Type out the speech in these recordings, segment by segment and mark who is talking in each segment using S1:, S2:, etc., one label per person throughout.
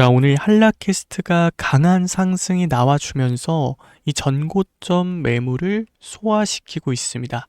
S1: 자, 오늘 한라캐스트가 강한 상승이 나와주면서 이 전고점 매물을 소화시키고 있습니다.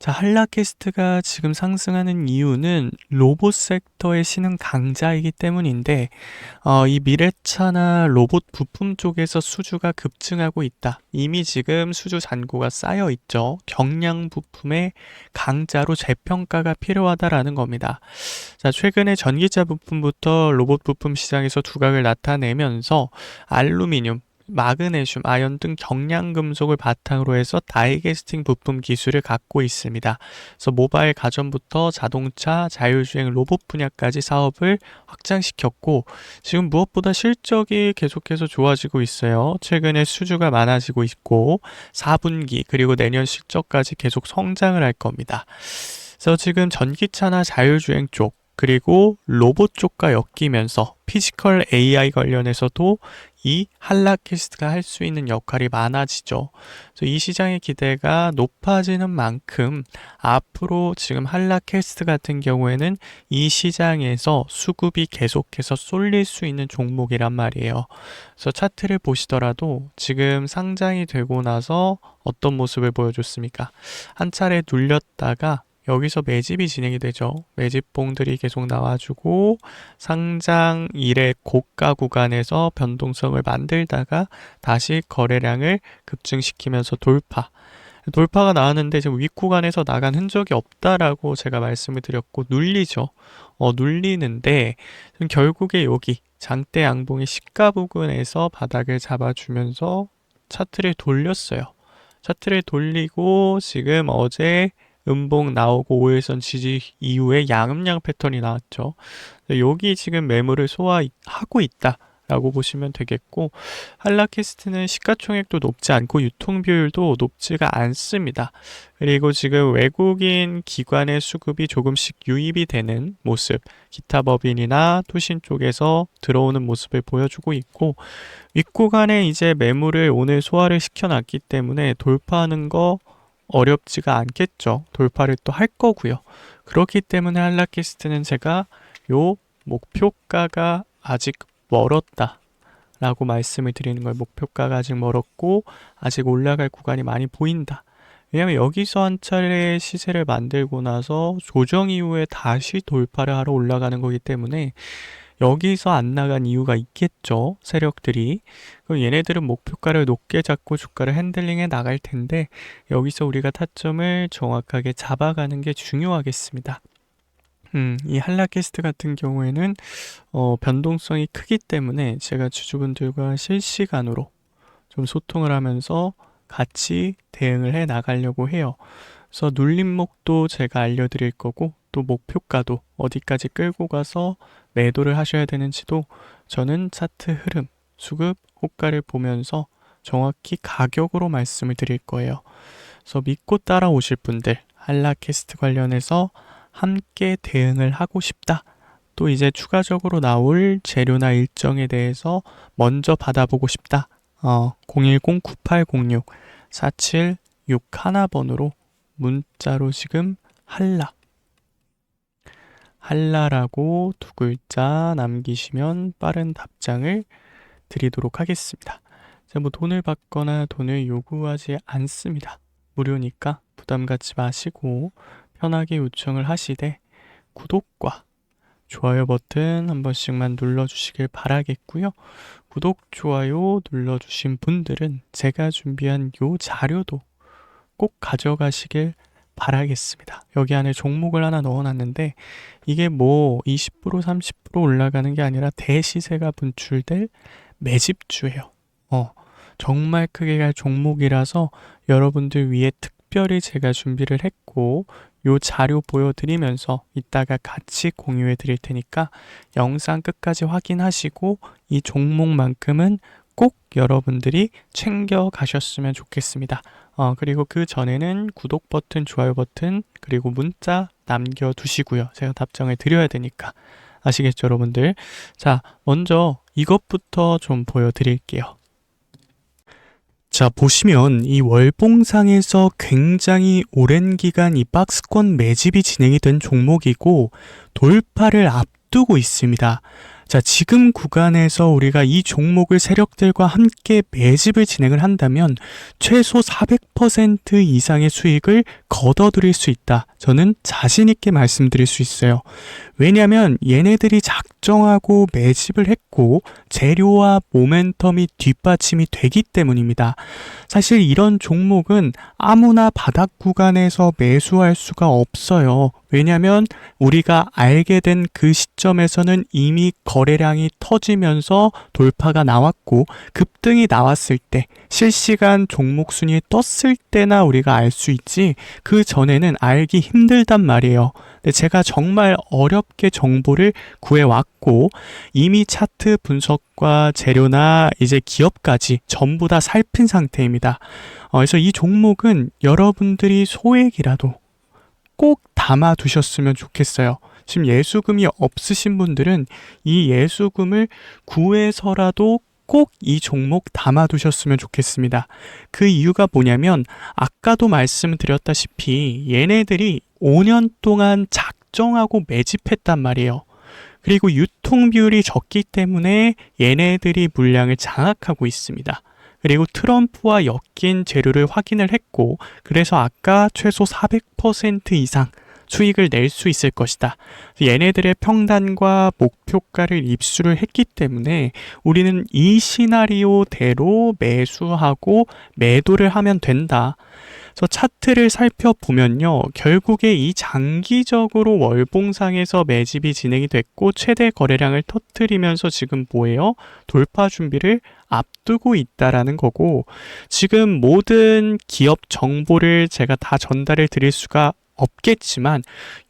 S1: 자, 한라캐스트가 지금 상승하는 이유는 로봇 섹터의 신흥 강자이기 때문인데, 어, 이 미래차나 로봇 부품 쪽에서 수주가 급증하고 있다. 이미 지금 수주 잔고가 쌓여 있죠. 경량 부품의 강자로 재평가가 필요하다라는 겁니다. 자, 최근에 전기차 부품부터 로봇 부품 시장에서 두각을 나타내면서 알루미늄, 마그네슘, 아연 등 경량 금속을 바탕으로 해서 다이캐스팅 부품 기술을 갖고 있습니다. 그래서 모바일 가전부터 자동차, 자율주행 로봇 분야까지 사업을 확장시켰고 지금 무엇보다 실적이 계속해서 좋아지고 있어요. 최근에 수주가 많아지고 있고 4분기 그리고 내년 실적까지 계속 성장을 할 겁니다. 그래서 지금 전기차나 자율주행 쪽 그리고 로봇 쪽과 엮이면서 피지컬 AI 관련해서도 이 한라캐스트가 할 수 있는 역할이 많아지죠. 이 시장의 기대가 높아지는 만큼 앞으로 지금 한라캐스트 같은 경우에는 이 시장에서 수급이 계속해서 쏠릴 수 있는 종목이란 말이에요. 그래서 차트를 보시더라도 지금 상장이 되고 나서 어떤 모습을 보여줬습니까? 한 차례 눌렸다가 여기서 매집이 진행이 되죠. 매집봉들이 계속 나와주고 상장 일의 고가 구간에서 변동성을 만들다가 다시 거래량을 급증시키면서 돌파. 돌파가 나왔는데 지금 윗구간에서 나간 흔적이 없다라고 제가 말씀을 드렸고 눌리죠. 어, 눌리는데 결국에 여기 장대 양봉의 시가 부근에서 바닥을 잡아주면서 차트를 돌렸어요. 차트를 돌리고 지금 어제 음봉 나오고 5일선 지지 이후에 양음양 패턴이 나왔죠. 여기 지금 매물을 소화하고 있다. 라고 보시면 되겠고 한라캐스트는 시가총액도 높지 않고 유통 비율도 높지가 않습니다. 그리고 지금 외국인 기관의 수급이 조금씩 유입이 되는 모습, 기타 법인이나 투신 쪽에서 들어오는 모습을 보여주고 있고 윗구간에 이제 매물을 오늘 소화를 시켜놨기 때문에 돌파하는 거 어렵지가 않겠죠. 돌파를 또 할 거고요. 그렇기 때문에 한라캐스트는 제가 요 목표가가 아직 멀었다. 라고 말씀을 드리는 거예요. 목표가가 아직 멀었고 아직 올라갈 구간이 많이 보인다. 왜냐하면 여기서 한 차례 시세를 만들고 나서 조정 이후에 다시 돌파를 하러 올라가는 거기 때문에 여기서 안 나간 이유가 있겠죠. 세력들이. 그럼 얘네들은 목표가를 높게 잡고 주가를 핸들링해 나갈 텐데 여기서 우리가 타점을 정확하게 잡아가는 게 중요하겠습니다. 음, 이 한라캐스트 같은 경우에는 어, 변동성이 크기 때문에 제가 주주분들과 실시간으로 좀 소통을 하면서 같이 대응을 해 나가려고 해요. 그래서 눌림목도 제가 알려드릴 거고 또 목표가도 어디까지 끌고 가서 매도를 하셔야 되는지도 저는 차트 흐름, 수급, 호가를 보면서 정확히 가격으로 말씀을 드릴 거예요. 그래서 믿고 따라오실 분들, 한라캐스트 관련해서 함께 대응을 하고 싶다. 또 이제 추가적으로 나올 재료나 일정에 대해서 먼저 받아보고 싶다. 어, 010-9806-4761번으로 문자로 지금 한라 한라라고 두 글자 남기시면 빠른 답장을 드리도록 하겠습니다. 제가 뭐 돈을 받거나 돈을 요구하지 않습니다. 무료니까 부담 갖지 마시고 편하게 요청을 하시되 구독과 좋아요 버튼 한 번씩만 눌러주시길 바라겠고요. 구독, 좋아요 눌러주신 분들은 제가 준비한 요 자료도 꼭 가져가시길 바라겠습니다. 여기 안에 종목을 하나 넣어놨는데 이게 뭐 20% 30% 올라가는 게 아니라 대시세가 분출될 매집주예요. 어, 정말 크게 갈 종목이라서 여러분들 위해 특별히 제가 준비를 했고 요 자료 보여드리면서 이따가 같이 공유해 드릴 테니까 영상 끝까지 확인하시고 이 종목만큼은 꼭 여러분들이 챙겨 가셨으면 좋겠습니다. 어, 그리고 그 전에는 구독 버튼, 좋아요 버튼, 그리고 문자 남겨두시고요. 제가 답장을 드려야 되니까. 아시겠죠, 여러분들? 자, 먼저 이것부터 좀 보여드릴게요. 자, 보시면 이 월봉상에서 굉장히 오랜 기간 이 박스권 매집이 진행이 된 종목이고 돌파를 앞두고 있습니다. 자, 지금 구간에서 우리가 이 종목을 세력들과 함께 매집을 진행을 한다면 최소 400% 이상의 수익을 거둬들일 수 있다. 저는 자신있게 말씀드릴 수 있어요. 왜냐하면 얘네들이 작정하고 매집을 했고 재료와 모멘텀이 뒷받침이 되기 때문입니다. 사실 이런 종목은 아무나 바닥 구간에서 매수할 수가 없어요. 왜냐하면 우리가 알게 된 그 시점에서는 이미 거래량이 터지면서 돌파가 나왔고 급등이 나왔을 때 실시간 종목 순위에 떴을 때나 우리가 알 수 있지 그 전에는 알기 힘들단 말이에요. 근데 제가 정말 어렵게 정보를 구해왔고 이미 차트 분석과 재료나 이제 기업까지 전부 다 살핀 상태입니다. 어, 그래서 이 종목은 여러분들이 소액이라도 꼭 담아 두셨으면 좋겠어요. 지금 예수금이 없으신 분들은 이 예수금을 구해서라도 꼭 이 종목 담아 두셨으면 좋겠습니다. 그 이유가 뭐냐면 아까도 말씀드렸다시피 얘네들이 5년 동안 작정하고 매집했단 말이에요. 그리고 유통 비율이 적기 때문에 얘네들이 물량을 장악하고 있습니다. 그리고 트럼프와 엮인 재료를 확인을 했고, 그래서 아까 최소 400% 이상 수익을 낼 수 있을 것이다. 얘네들의 평단과 목표가를 입수를 했기 때문에 우리는 이 시나리오대로 매수하고 매도를 하면 된다. 그래서 차트를 살펴보면요. 결국에 이 장기적으로 월봉상에서 매집이 진행이 됐고 최대 거래량을 터트리면서 지금 뭐예요? 돌파 준비를 앞두고 있다라는 거고 지금 모든 기업 정보를 제가 다 전달을 드릴 수가 없겠지만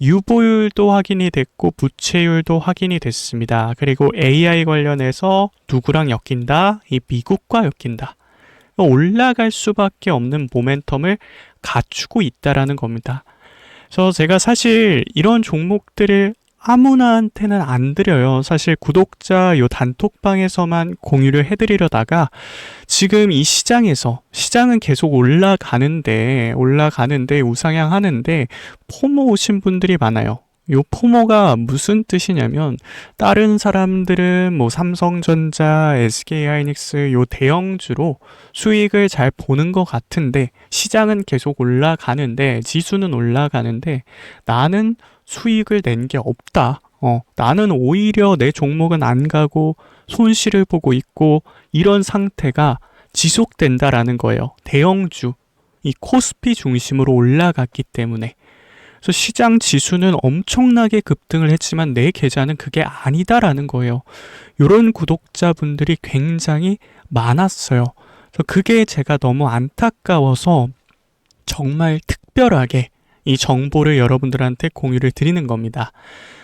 S1: 유보율도 확인이 됐고 부채율도 확인이 됐습니다. 그리고 AI 관련해서 누구랑 엮인다? 이 미국과 엮인다. 올라갈 수밖에 없는 모멘텀을 갖추고 있다라는 겁니다. 그래서 제가 사실 이런 종목들을 아무나한테는 안 드려요. 사실 구독자 요 단톡방에서만 공유를 해드리려다가 지금 이 시장에서 시장은 계속 올라가는데 올라가는데 우상향 하는데 포모 오신 분들이 많아요. 요 포모가 무슨 뜻이냐면 다른 사람들은 뭐 삼성전자, SK하이닉스 요 대형주로 수익을 잘 보는 것 같은데 시장은 계속 올라가는데 지수는 올라가는데 나는 수익을 낸 게 없다. 어, 나는 오히려 내 종목은 안 가고 손실을 보고 있고 이런 상태가 지속된다라는 거예요. 대형주, 이 코스피 중심으로 올라갔기 때문에. 그래서 시장 지수는 엄청나게 급등을 했지만 내 계좌는 그게 아니다라는 거예요. 이런 구독자분들이 굉장히 많았어요. 그래서 그게 제가 너무 안타까워서 정말 특별하게 이 정보를 여러분들한테 공유를 드리는 겁니다.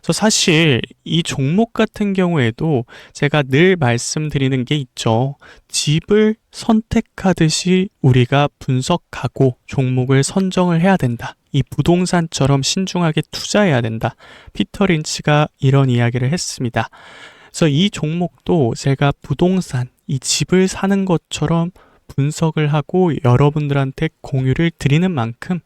S1: 그래서 사실 이 종목 같은 경우에도 제가 늘 말씀드리는 게 있죠. 집을 선택하듯이 우리가 분석하고 종목을 선정을 해야 된다. 이 부동산처럼 신중하게 투자해야 된다. 피터 린치가 이런 이야기를 했습니다. 그래서 이 종목도 제가 부동산, 이 집을 사는 것처럼 분석을 하고 여러분들한테 공유를 드리는 만큼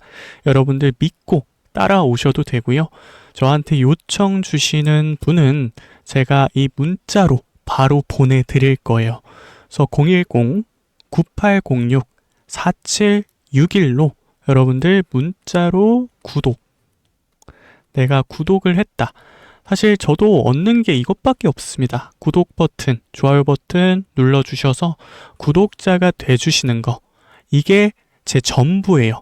S1: 여러분들 믿고 따라오셔도 되고요. 저한테 요청 주시는 분은 제가 이 문자로 바로 보내드릴 거예요. 그래서 010-9806-4761로 여러분들 문자로 구독. 내가 구독을 했다. 사실 저도 얻는 게 이것밖에 없습니다. 구독 버튼, 좋아요 버튼 눌러주셔서 구독자가 돼주시는 거. 이게 제 전부예요.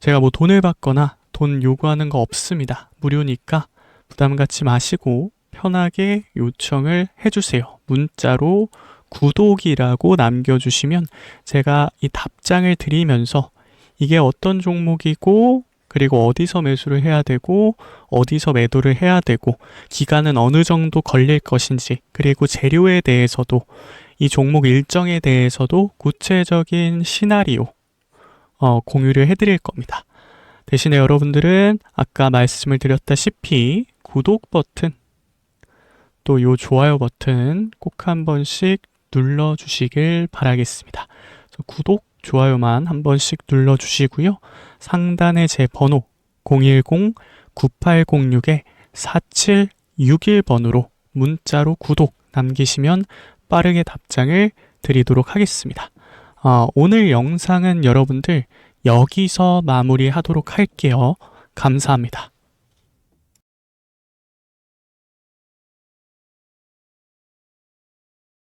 S1: 제가 뭐 돈을 받거나 돈 요구하는 거 없습니다. 무료니까 부담 갖지 마시고 편하게 요청을 해주세요. 문자로 구독이라고 남겨주시면 제가 이 답장을 드리면서 이게 어떤 종목이고 그리고 어디서 매수를 해야 되고 어디서 매도를 해야 되고 기간은 어느 정도 걸릴 것인지 그리고 재료에 대해서도 이 종목 일정에 대해서도 구체적인 시나리오 어, 공유를 해드릴 겁니다. 대신에 여러분들은 아까 말씀을 드렸다시피 구독 버튼 또 요 좋아요 버튼 꼭 한 번씩 눌러 주시길 바라겠습니다. 구독, 좋아요만 한 번씩 눌러 주시고요. 상단에 제 번호 010-9806-4761번으로 문자로 구독 남기시면 빠르게 답장을 드리도록 하겠습니다. 아, 오늘 영상은 여러분들 여기서 마무리하도록 할게요. 감사합니다.